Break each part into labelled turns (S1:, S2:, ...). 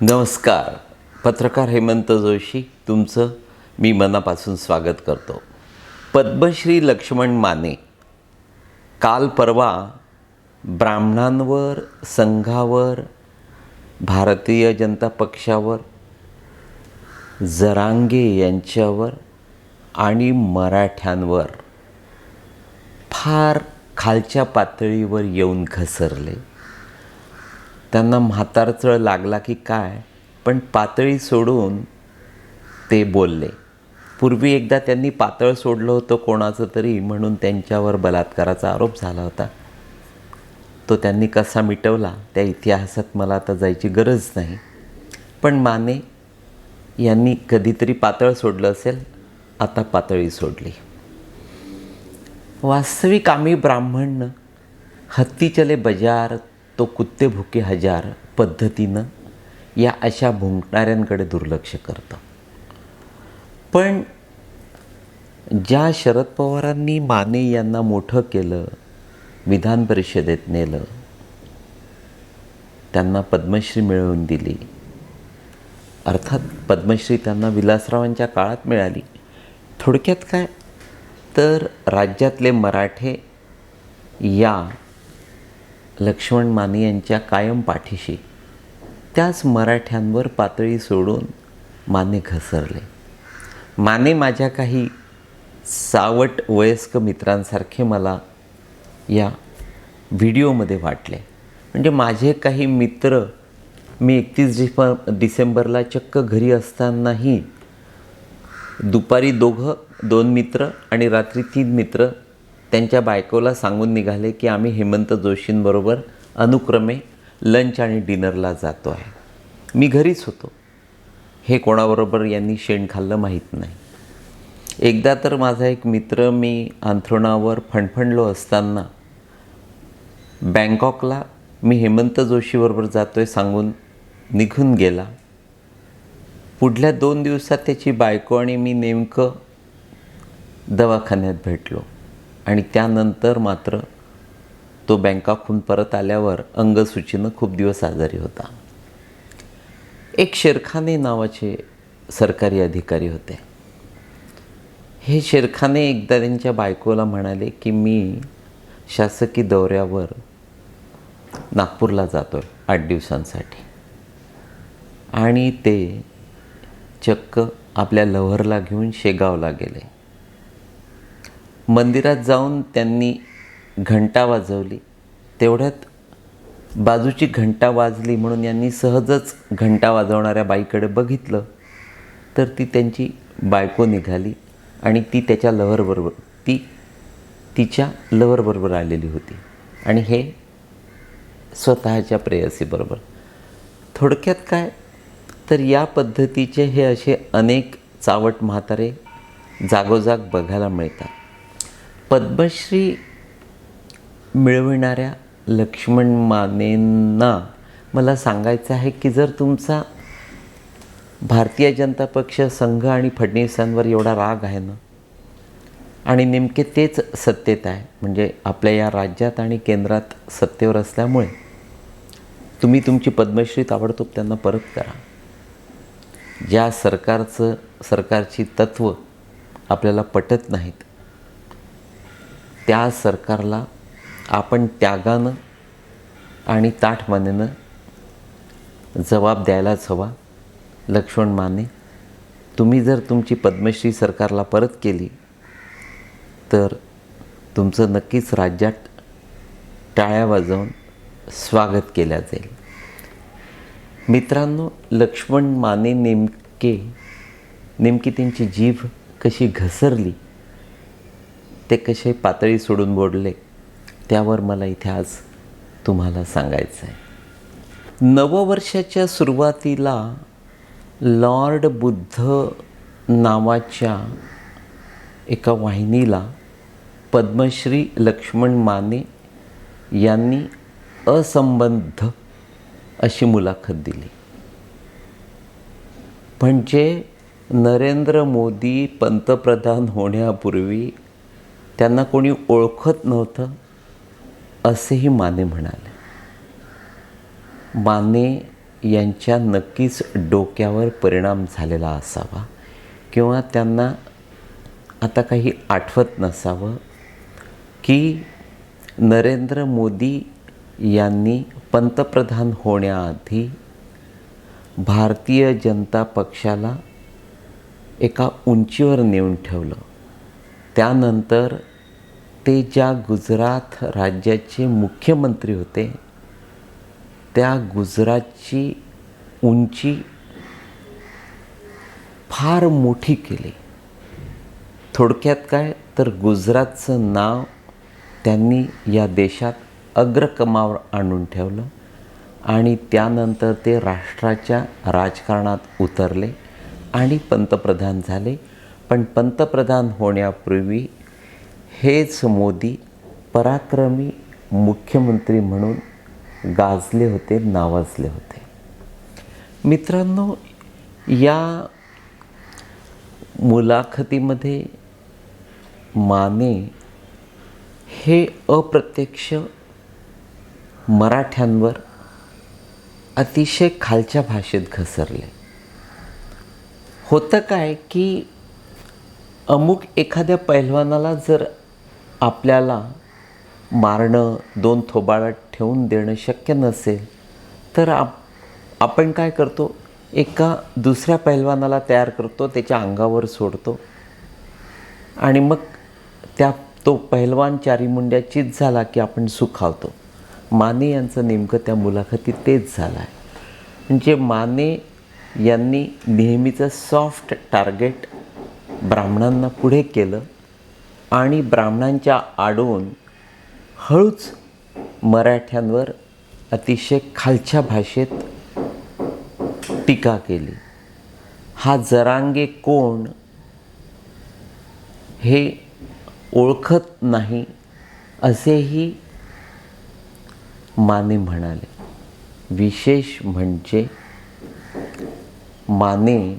S1: नमस्कार. पत्रकार हेमंत जोशी तुमचं मी मनापासून स्वागत करतो. पद्मश्री लक्ष्मण माने काल परवा ब्राह्मणांवर संघावर भारतीय जनता पक्षावर जरांगे यांच्यावर आणि मराठ्यांवर फार खालच्या पातळीवर येऊन घसरले. त्यांना म्हातारचळ लागला की काय पण पातळी सोडून ते बोलले. पूर्वी एकदा त्यांनी पातळ सोडलं होतं कोणाचं तरी म्हणून त्यांच्यावर बलात्काराचा आरोप झाला होता. तो त्यांनी कसा मिटवला त्या इतिहासात मला आता जायची गरज नाही. पण माने यांनी कधीतरी पातळ सोडलं असेल आता पातळी सोडली. वास्तविक आम्ही ब्राह्मण हत्ती चले बजार तो कुत्ते भुके हजार पद्धतीनं या अशा भुंकणाऱ्यांकडे दुर्लक्ष करतं. पण ज्या शरद पवारांनी माने यांना मोठं केलं विधान परिषदेत नेलं त्यांना पद्मश्री मिळवून दिली. अर्थात पद्मश्री त्यांना विलासरावांच्या काळात मिळाली. थोडक्यात काय? तर राज्यातले मराठे या लक्ष्मण माने यांच्या कायम पाठीशी. त्याच मराठ्यांवर पातळी सोडून माने घसरले. माने माझ्या काही सावट वयस्क मित्रांसारखे मला या व्हिडिओमध्ये वाटले. म्हणजे माझे काही मित्र मी एकतीस डिफ डिसेंबरला चक्क घरी असतानाही दुपारी दोघं दोन मित्र आणि रात्री तीन मित्र त्यांच्या बायकोला सांगून निघाले की आम्ही हेमंत जोशींबरोबर अनुक्रमे लंच आणि डिनरला जातो आहे. मी घरीच होतो. हे कोणाबरोबर यांनी शेण खाल्लं माहीत नाही. एकदा तर माझा एक मित्र मी अंथरुणावर फणफणलो असताना बँकॉकला मी हेमंत जोशीबरोबर जातो आहे सांगून निघून गेला. पुढल्या दोन दिवसात त्याची बायको आणि मी नेमकं दवाखान्यात भेटलो. आणि त्यानंतर मात्र तो बँकाकून परत आल्यावर अंगसूचीनं खूप दिवस आजारी होता. एक शेरखाने नावाचे सरकारी अधिकारी होते. हे शेरखाने एकदा त्यांच्या बायकोला म्हणाले की मी शासकीय दौऱ्यावर नागपूरला जातो आहे आठ दिवसांसाठी. आणि ते चक्क आपल्या लव्हरला घेऊन शेगावला गेले. मंदिरात जाऊन त्यांनी घंटा वाजवली. तेवढ्यात बाजूची घंटा वाजली म्हणून यांनी सहजच घंटा वाजवणाऱ्या बाईकडे बघितलं. तर ती त्यांची बायको निघाली आणि ती त्याच्या लव्हरबरोबर ती तिच्या लव्हरबरोबर आलेली होती. आणि हे स्वतःच्या प्रेयसीबरोबर. थोडक्यात काय? तर या पद्धतीचे हे असे अनेक चावट म्हातारे जागोजाग बघायला मिळतात. पद्मश्री मिळविणाऱ्या लक्ष्मण मानेंना मला सांगायचं आहे की जर तुमचा भारतीय जनता पक्ष संघ आणि फडणवीसांवर एवढा राग आहे ना आणि नेमके तेच सत्तेत आहे म्हणजे आपल्या या राज्यात आणि केंद्रात सत्तेवर असल्यामुळे तुम्ही तुमची पद्मश्री ताबडतोब त्यांना परत करा. ज्या सरकारचं सरकारची तत्त्व आपल्याला पटत नाहीत त्या सरकारला आपण त्यागानं आणि ताठमानेनं जबाब द्यायलाच हवा. लक्ष्मण माने तुम्ही जर तुमची पद्मश्री सरकारला परत केली तर तुमचं नक्कीच राज्यात टाळ्या वाजवून स्वागत केल्या जाईल. मित्रांनो लक्ष्मण माने नेमके नेमकी त्यांची जीभ कशी घसरली ते कसे पातळी सोडून बोडले त्यावर मला इथे आज तुम्हाला सांगायचं आहे नववर्षाच्या सुरुवातीला लॉर्ड बुद्ध नावाच्या एका वाहिनीला पद्मश्री लक्ष्मण माने यांनी असंबद्ध अशी मुलाखत दिली. म्हणजे नरेंद्र मोदी पंतप्रधान होण्यापूर्वी त्यांना कोणी ओळखत नव्हतं असेही माने म्हणाले. माने यांच्या नक्कीच डोक्यावर परिणाम झालेला असावा किंवा त्यांना आता काही आठवत नसावं की नरेंद्र मोदी यांनी पंतप्रधान होण्याआधी भारतीय जनता पक्षाला एका उंचीवर नेऊन ठेवलं. त्यानंतर ते ज्या गुजरात राज्याचे मुख्यमंत्री होते त्या गुजरातची उंची फार मोठी केली. थोडक्यात काय तर गुजरातचं नाव त्यांनी या देशात अग्रकमावर आणून ठेवलं आणि त्यानंतर ते राष्ट्राच्या राजकारणात उतरले आणि पंतप्रधान झाले. पण पंतप्रधान होण्यापूर्वी हेच मोदी पराक्रमी मुख्यमंत्री म्हणून गाजले होते नावाजले होते. मित्रांनो या मुलाखतीमध्ये माने हे अप्रत्यक्ष मराठ्यांवर अतिशय खालच्या भाषेत घसरले. होतं काय की अमुक एखाद्या पैलवानाला जर आपल्याला मारणं दोन थोबाडात ठेवून देणं शक्य नसेल तर आप आपण काय करतो? एका दुसऱ्या पैलवानाला तयार करतो त्याच्या अंगावर सोडतो. आणि मग त्या तो पहिलवान चारी चित झाला की आपण सुखावतो माने यांचं नेमकं त्या मुलाखतीत तेच झालं आहे म्हणजे माने यांनी नेहमीचं सॉफ्ट टार्गेट ब्राह्मणांना पुढे केलं आणि ब्राह्मणांच्या आडून हळूच मराठ्यांवर अतिशय खालच्या भाषेत टीका केली. हा जरांगे कोण हे ओळखत नाही असेही माने म्हणाले. विशेष म्हणजे माने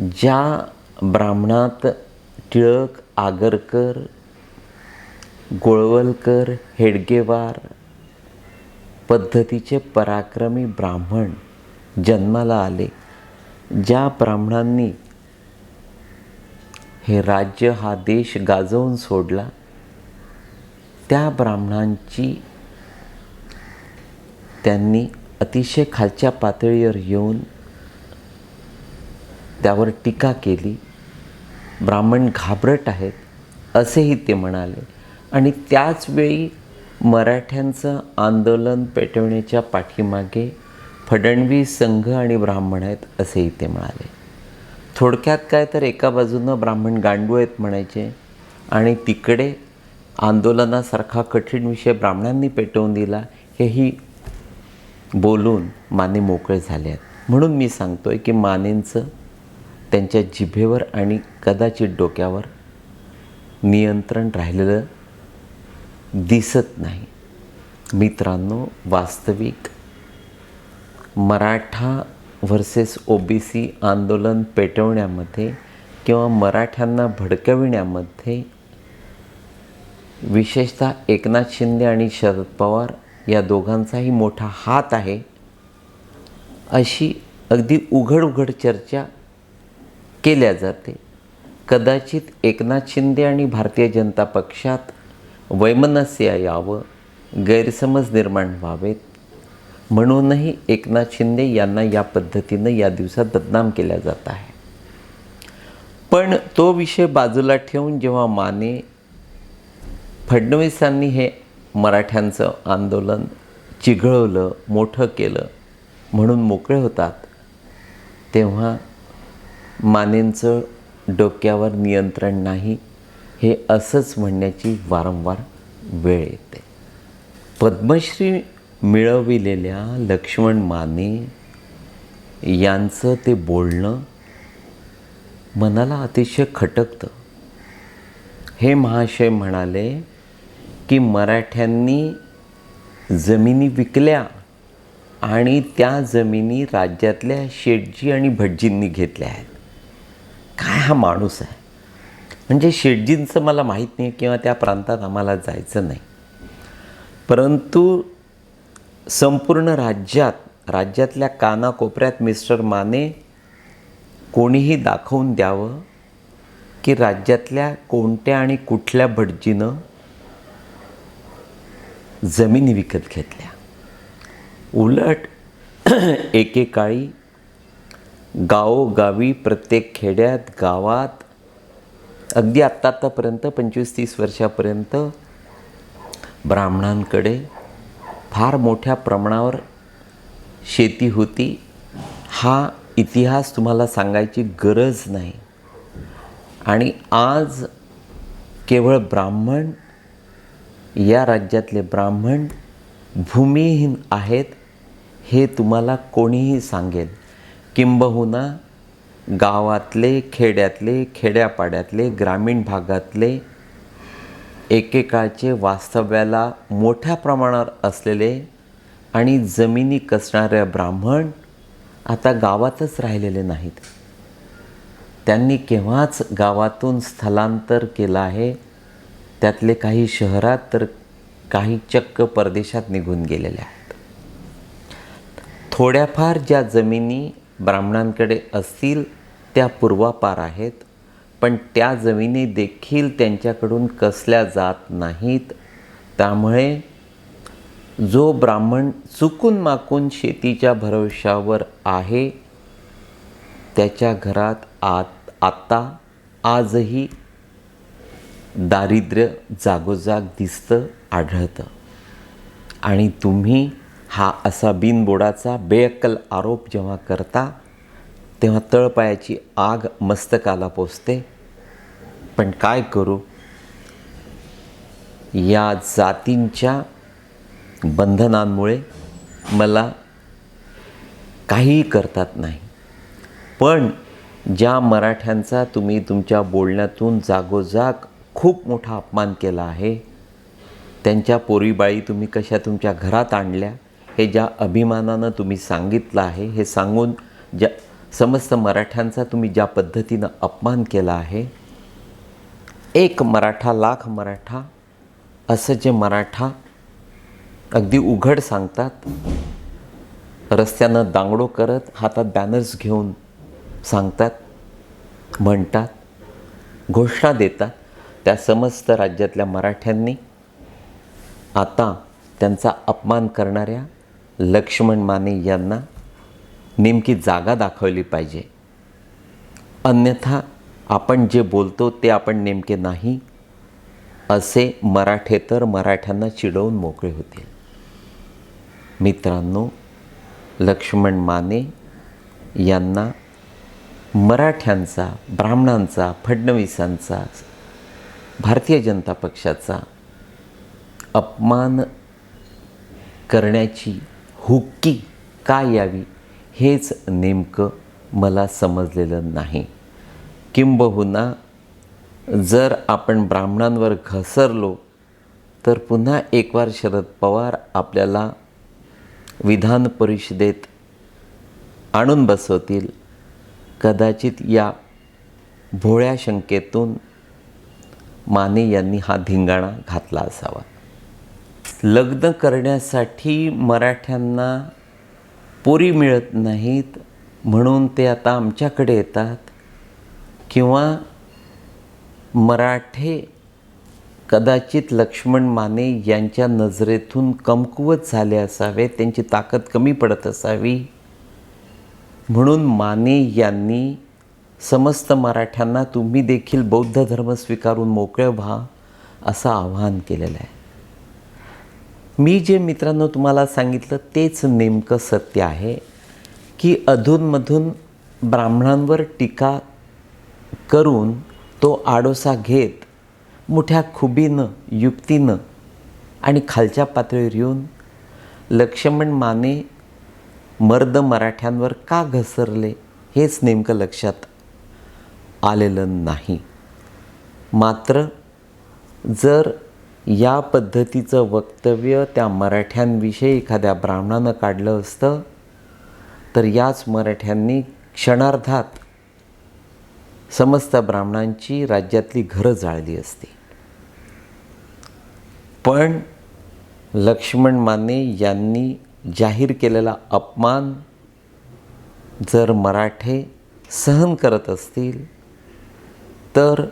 S1: ज्या ब्राह्मणात टिळक आगरकर गोळवलकर हेडगेवार पद्धतीचे पराक्रमी ब्राह्मण जन्माला आले ज्या ब्राह्मणांनी हे राज्य हा देश गाजवून सोडला त्या ब्राह्मणांची त्यांनी अतिशय खालच्या पातळीवर येऊन त्यावर टीका केली. ब्राह्मण घाबरट आहेत असेही ते म्हणाले. आणि त्याचवेळी मराठ्यांचं आंदोलन पेटवण्याच्या पाठीमागे फडणवीस संघ आणि ब्राह्मण आहेत असेही ते म्हणाले. थोडक्यात काय तर एका बाजूनं ब्राह्मण गांडू आहेत म्हणायचे आणि तिकडे आंदोलनासारखा कठीण विषय ब्राह्मणांनी पेटवून दिला हेही बोलून माने मोकळे झाले आहेत. म्हणून मी सांगतो आहे की मानेंचं त्यांच्या जिभेवर आणि कदाचित डोक्यावर नियंत्रण राहिलेलं दिसत नाही. मित्रांनो वास्तविक Maratha versus O B C आंदोलन पेटवण्यामध्ये किंवा मराठ्यांना भडकविण्यामध्ये विशेषतः एकनाथ शिंदे आणि शरद पवार या दोघांचाही मोठा हात आहे अशी अगदी उघड उघड चर्चा केल्या जाते. कदाचित एकनाथ शिंदे आणि भारतीय जनता पक्षात वैमनस्य यावं गैरसमज निर्माण व्हावेत. म्हणूनही एकनाथ शिंदे यांना या पद्धतीनं या दिवसात बदनाम केल्या जात आहे. पण तो विषय बाजूला ठेवून जेव्हा माने फडणवीसांनी हे मराठ्यांचं आंदोलन चिघळवलं मोठं केलं म्हणून मोकळे होतात तेव्हा मानेंचं डोक्यावर नियंत्रण नाही हे असंच म्हणण्याची वारंवार वेळ येते. पद्मश्री मिळविलेल्या लक्ष्मण माने यांचं ते बोलणं मनाला अतिशय खटकतं. हे महाशय म्हणाले की मराठ्यांनी जमिनी विकल्या आणि त्या जमिनी राज्यातल्या शेटजी आणि भटजींनी घेतल्या आहेत. काय हा माणूस आहे? म्हणजे शेटजींचं मला माहीत नाही किंवा त्या प्रांतात आम्हाला जायचं नाही. परंतु संपूर्ण राज्यात राज्यातल्या कानाकोपऱ्यात मिस्टर माने कोणीही दाखवून द्यावं की राज्यातल्या कोणत्या आणि कुठल्या भटजीनं जमिनी विकत घेतल्या. उलट एकेकाळी गावोगावी प्रत्येक खेड्यात गावात अगदी आत्ता आत्तापर्यंत पंचवीस तीस वर्षापर्यंत ब्राह्मणांकडे फार मोठ्या प्रमाणावर शेती होती. हा इतिहास तुम्हाला सांगायची गरज नाही. आणि आज केवळ ब्राह्मण या राज्यातले ब्राह्मण भूमिहीन आहेत हे तुम्हाला कोणीही सांगेल. किंबहुना गावातले खेड्यातले खेड्यापाड्यातले ग्रामीण भागातले एकेकाळचे वास्तव्याला मोठ्या प्रमाणावर असलेले आणि जमिनी कसणाऱ्या ब्राह्मण आता गावातच राहिलेले नाहीत. त्यांनी केव्हाच गावातून स्थलांतर केलं आहे त्यातले काही शहरात तर काही चक्क परदेशात निघून गेलेले आहेत. थोड्याफार ज्या जमिनी ब्राह्मणांकडे असतील त्या पूर्वापार आहेत पण त्या जमिनी देखील त्यांच्याकडून कसल्या जात नाहीत. त्यामुळे जो ब्राह्मण चुकून माकून शेतीच्या भरवशावर आहे त्याच्या घरात आत आत्ता आजही दारिद्र्य जागोजाग दिसतं आढळतं. आणि तुम्ही हा असा बिनबोडाचा बेअक्कल आरोप जेव्हा करता तेव्हा तळपायाची आग मस्तकाला पोचते. पण काय करू? या जातींच्या बंधनांमुळे मला काहीही करतात नाही. पण ज्या मराठ्यांचा तुम्ही तुमच्या बोलण्यातून जागोजाग खूप मोठा अपमान केला आहे त्यांच्या पोरीबाळी तुम्ही कशा तुमच्या घरात आणल्या? हे ज्या अभिमानानं तुम्ही सांगितलं आहे हे सांगून ज्या समस्त मराठ्यांचा तुम्ही ज्या पद्धतीनं अपमान केला आहे एक मराठा लाख मराठा असं जे मराठा अगदी उघड सांगतात रस्त्यानं दांगडो करत हातात बॅनर्स घेऊन सांगतात म्हणतात घोषणा देतात त्या समस्त राज्यातल्या मराठ्यांनी आता त्यांचा अपमान करणाऱ्या लक्ष्मण माने यांना नेमकी जागा दाखवली पाहिजे. अन्यथा आपण जे बोलतो ते आपण नेमके नाही असे मराठे तर मराठ्यांना चिडवून मोकळे होतील. मित्रांनो लक्ष्मण माने यांना मराठ्यांचा ब्राह्मणांचा फडणवीसांचा भारतीय जनता पक्षाचा अपमान करण्याची हुक्की का यावी हेच नेमकं मला समजलेलं नाही. किंबहुना जर आपण ब्राह्मणांवर घसरलो तर पुन्हा एकवार शरद पवार आपल्याला विधान परिषदेत आणून बसवतील. कदाचित या भोळ्या शंकेतून माने यांनी हा धिंगाणा घातला असावा. लग्न करण्यासाठी मराठ्यांना पोरी मिळत नाहीत म्हणून ते आता आमच्याकडे येतात. किंवा मराठे कदाचित लक्ष्मण माने यांच्या नजरेतून कमकुवत झाले असावे त्यांची ताकद कमी पडत असावी. म्हणून माने यांनी समस्त मराठ्यांना तुम्ही देखील बौद्ध धर्म स्वीकारून मोकळे व्हा असं आवाहन केलेलं आहे. मी जे मित्रांनो तुम्हाला सांगितलं तेच नेमकं सत्य आहे की अधूनमधून ब्राह्मणांवर टीका करून तो आडोसा घेत मोठ्या खुबीनं युक्तीनं आणि खालच्या पातळीवर येऊन लक्ष्मण माने मर्द मराठ्यांवर का घसरले हेच नेमकं लक्षात आलेलं नाही. मात्र जर या पद्धतीचं वक्तव्य त्या मराठ्यांविषयी एखाद्या ब्राह्मणानं काढलं असतं तर याच मराठ्यांनी क्षणार्धात समस्त ब्राह्मणांची राज्यातली घरं जाळली असती. पण लक्ष्मण माने यांनी जाहीर केलेला अपमान जर मराठे सहन करत असतील तर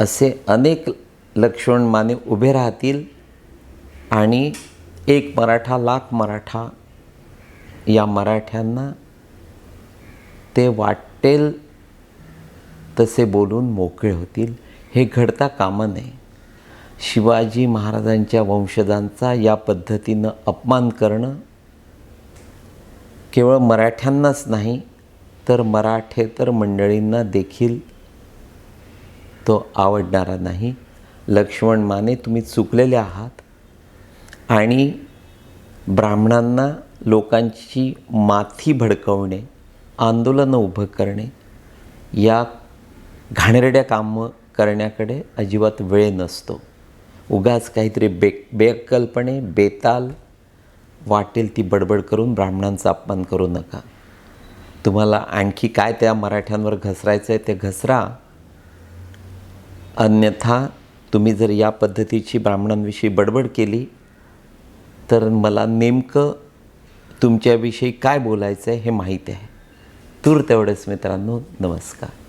S1: असे अनेक लक्ष्मण माने उभे राहतील आणि एक मराठा लाख मराठा या मराठ्यांना ते वाटेल तसे बोलून मोकळे होतील. हे घडता कामा नये. शिवाजी महाराजांच्या वंशजांचा या पद्धतीनं अपमान करणं केवळ मराठ्यांनाच नाही तर मराठेतर मंडळींना देखील तो आवडणारा नाही. लक्ष्मण माने तुम्ही चुकलेले आहात. आणि ब्राह्मणांना लोकांची माथी भडकवणे आंदोलनं उभं करणे या घाणेरड्या कामं करण्याकडे अजिबात वेळ नसतो. उगाच काहीतरी बे बेअक्कलपणे बेताल वाटेल ती बडबड करून ब्राह्मणांचा अपमान करू नका. तुम्हाला आणखी काय त्या मराठ्यांवर घसरायचं आहे ते घसरा. अन्यथा तुम्ही जर या पद्धतीची ब्राह्मणांविषयी बडबड केली तर मला नेमकं तुमच्याविषयी काय बोलायचं आहे हे माहीत आहे. तूर तेवढेच मित्रांनो नमस्कार.